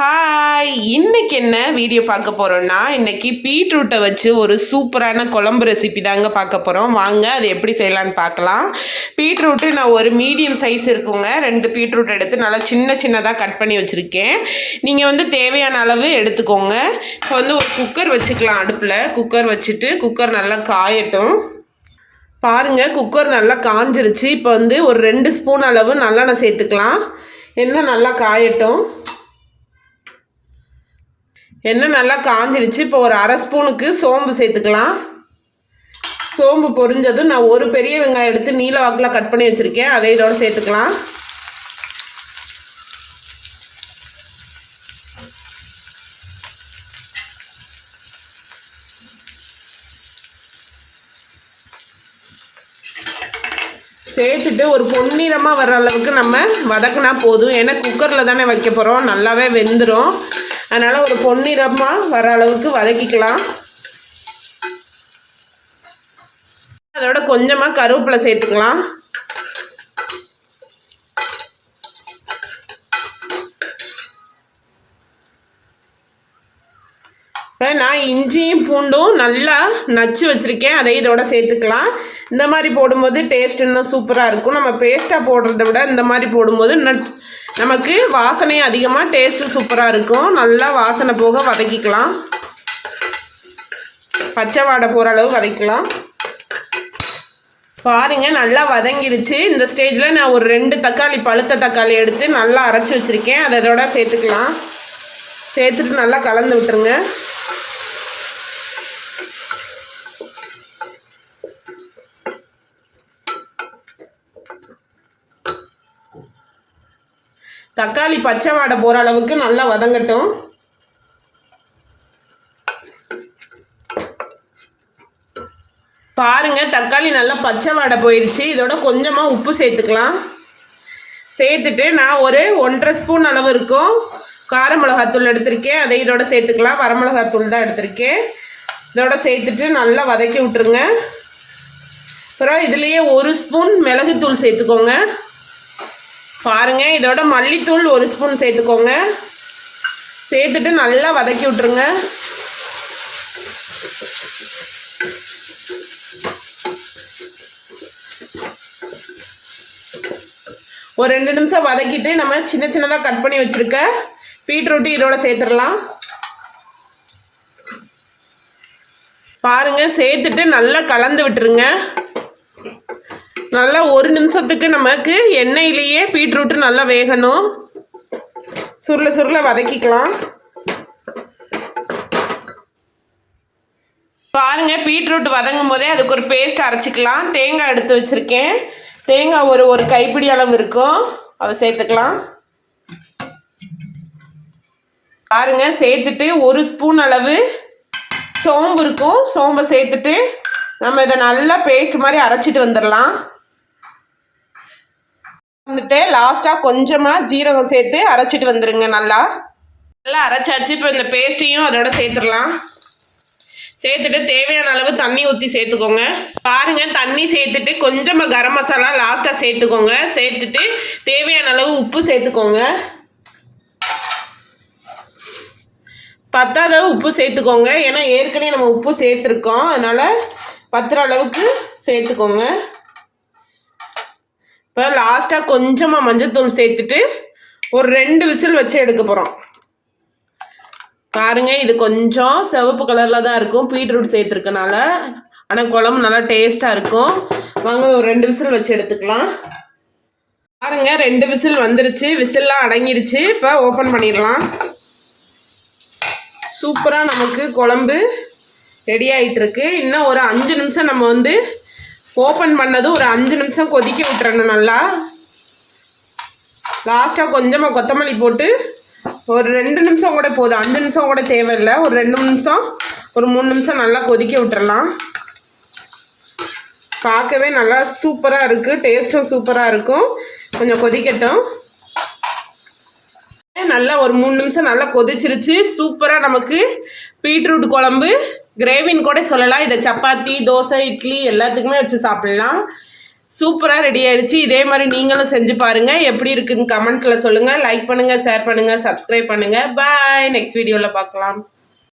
Hi இன்னைக்கு என்ன video பார்க்க போகிறோம்னா இன்னைக்கு பீட்ரூட்டை வச்சு ஒரு சூப்பரான குழம்பு ரெசிபி தாங்க பார்க்க போகிறோம் வாங்க அது எப்படி செய்யலான்னு பார்க்கலாம். பீட்ரூட்டு நான் ஒரு மீடியம் சைஸ் இருக்குங்க. ரெண்டு பீட்ரூட் எடுத்து நல்லா சின்ன சின்னதாக கட் பண்ணி வச்சுருக்கேன். நீங்கள் வந்து தேவையான அளவு எடுத்துக்கோங்க. இப்போ வந்து ஒரு குக்கர் வச்சுக்கலாம் அடுப்பில். குக்கர் வச்சுட்டு குக்கர் நல்லா காயட்டும். பாருங்கள் குக்கர் நல்லா காஞ்சிருச்சு. இப்போ வந்து ஒரு ரெண்டு ஸ்பூன் அளவு நல்லெண்ணெய் சேர்த்துக்கலாம். எண்ணெய் நல்லா காயட்டும். எண்ணெய் நல்லா காஞ்சிடுச்சு. இப்போ ஒரு அரை ஸ்பூனுக்கு சோம்பு சேர்த்துக்கலாம். சோம்பு பொரிஞ்சதும் நான் ஒரு பெரிய வெங்காயம் எடுத்து நீல வாக்கில் கட் பண்ணி வச்சுருக்கேன். அதை இதோடு சேர்த்துக்கலாம். சேர்த்துட்டு ஒரு பொன்னிறமாக வர்ற அளவுக்கு நம்ம வதக்குனா போதும். ஏன்னா குக்கரில் தானே வைக்க போகிறோம் நல்லாவே வெந்துடும் அதனால் ஒரு பொன்னிறமாக வர அளவுக்கு வதக்கிக்கலாம். அதோட கொஞ்சமாக கருவேப்பிலை சேர்த்துக்கலாம். நான் இஞ்சியும் பூண்டும் நல்லா நச்சு வச்சுருக்கேன். அதை இதோட சேர்த்துக்கலாம். இந்த மாதிரி போடும்போது டேஸ்ட் இன்னும் சூப்பராக இருக்கும். நம்ம பேஸ்ட்டாக போடுறத விட இந்த மாதிரி போடும்போது நமக்கு வாசனையும் அதிகமாக டேஸ்ட்டு சூப்பராக இருக்கும். நல்லா வாசனை போக வதக்கிக்கலாம். பச்சை வாடை போகிற அளவு வதக்கலாம் பாருங்கள் நல்லா வதங்கிருச்சு. இந்த ஸ்டேஜில் நான் ஒரு ரெண்டு தக்காளி பழுத்த தக்காளி எடுத்து நல்லா அரைச்சி வச்சுருக்கேன். அதை இதோட சேர்த்துக்கலாம். சேர்த்துட்டு நல்லா கலந்து விட்டுருங்க. தக்காளி பச்சை வாடை போகிற அளவுக்கு நல்லா வதங்கட்டும். பாருங்கள் தக்காளி நல்லா பச்சை வாடை போயிடுச்சு. இதோட கொஞ்சமாக உப்பு சேர்த்துக்கலாம். சேர்த்துட்டு நான் ஒரு ஒன்றரை ஸ்பூன் அளவு இருக்கும். கார மிளகாத்தூள் எடுத்திருக்கேன். அதை இதோட சேர்த்துக்கலாம். வரமிளகாத்தூள் தான் எடுத்திருக்கேன். இதோட சேர்த்துட்டு நல்லா வதக்கி விட்டுருங்க. அப்புறம் இதுலேயே ஒரு ஸ்பூன் மிளகுத்தூள் சேர்த்துக்கோங்க. பாருங்க இதோட மல்லித்தூள் ஒரு ஸ்பூன் சேர்த்துக்கோங்க. சேர்த்துட்டு நல்லா வதக்கி விட்டுருங்க. ஒரு ரெண்டு நிமிஷம் வதக்கிட்டு நம்ம சின்ன சின்னதாக கட் பண்ணி வச்சுருக்க பீட்ரூட்டு இதோட சேர்த்துடலாம். பாருங்கள் சேர்த்துட்டு நல்லா கலந்து விட்டுருங்க. நல்லா ஒரு நிமிஷத்துக்கு நமக்கு எண்ணெயிலேயே பீட்ரூட்டு நல்லா வேகணும். சுருள சுருள வதக்கிக்கலாம். பாருங்க பீட்ரூட் வதங்கும் போதே அதுக்கு ஒரு பேஸ்ட் அரைச்சிக்கலாம். தேங்காய் எடுத்து வச்சுருக்கேன். தேங்காய் ஒரு ஒரு கைப்பிடி அளவு இருக்கும். அதை சேர்த்துக்கலாம். பாருங்க சேர்த்துட்டு ஒரு ஸ்பூன் அளவு சோம்பு இருக்கும். சோம்பை சேர்த்துட்டு நம்ம இதை நல்லா பேஸ்ட் மாதிரி அரைச்சிட்டு வந்துடலாம். வந்துட்டு லாஸ்ட்டாக கொஞ்சமாக ஜீரகம் சேர்த்து அரைச்சிட்டு வந்துடுங்க நல்லா. நல்லா அரைச்சாச்சு. இப்போ இந்த பேஸ்ட்டையும் அதோட சேர்த்துடலாம். சேர்த்துட்டு தேவையான அளவு தண்ணி ஊற்றி சேர்த்துக்கோங்க. பாருங்க தண்ணி சேர்த்துட்டு கொஞ்சமாக கரம் மசாலா லாஸ்ட்டாக சேர்த்துக்கோங்க. சேர்த்துட்டு தேவையான அளவு உப்பு சேர்த்துக்கோங்க. பத்தாத உப்பு சேர்த்துக்கோங்க. ஏன்னா ஏற்கனவே நம்ம உப்பு சேர்த்துருக்கோம். அதனால் பத்துற அளவுக்கு சேர்த்துக்கோங்க. இப்போ லாஸ்ட்டாக கொஞ்சமாக மஞ்சத்தூள் சேர்த்துட்டு ஒரு ரெண்டு விசில் வச்சு எடுக்க போகிறோம் பாருங்க இது கொஞ்சம் சிவப்பு கலரில் தான் இருக்கும். பீட்ரூட் சேர்த்துருக்கனால. ஆனால் குழம்பு நல்லா டேஸ்ட்டாக இருக்கும். வாங்க ஒரு ரெண்டு விசில் வச்சு எடுத்துக்கலாம். பாருங்க ரெண்டு விசில் வந்துருச்சு. விசில்லாம் அடங்கிருச்சு. இப்போ ஓப்பன் பண்ணிடலாம். சூப்பராக நமக்கு குழம்பு ரெடி ஆகிட்டுருக்கு இன்னும் ஒரு அஞ்சு நிமிஷம் நம்ம வந்து ஓப்பன் பண்ணதும் ஒரு அஞ்சு நிமிஷம் கொதிக்க விட்டுறணும் நல்லா. லாஸ்ட்டாக கொஞ்சமாக கொத்தமல்லி போட்டு ஒரு ரெண்டு நிமிஷம் கூட போதும். அஞ்சு நிமிஷம் கூட தேவையில்லை. ஒரு ரெண்டு நிமிஷம் ஒரு மூணு நிமிஷம் நல்லா கொதிக்க விட்டுறலாம். பார்க்கவே நல்லா சூப்பராக இருக்குது டேஸ்ட்டும் சூப்பராக இருக்கும். கொஞ்சம் கொதிக்கட்டும். நல்லா ஒரு மூணு நிமிஷம் நல்லா கொதிச்சிருச்சு. சூப்பராக நமக்கு பீட்ரூட் குழம்பு. கிரேவின்னு கூட சொல்லலாம். இதை சப்பாத்தி தோசை இட்லி எல்லாத்துக்குமே வச்சு சாப்பிட்லாம். சூப்பராக ரெடி ஆகிடுச்சு இதே மாதிரி நீங்களும் செஞ்சு பாருங்க. எப்படி இருக்குன்னு கமெண்ட்ஸில் சொல்லுங்கள் லைக் பண்ணுங்கள் ஷேர் பண்ணுங்கள் சப்ஸ்கிரைப் பண்ணுங்கள் பாய் நெக்ஸ்ட் வீடியோவில் பார்க்கலாம்.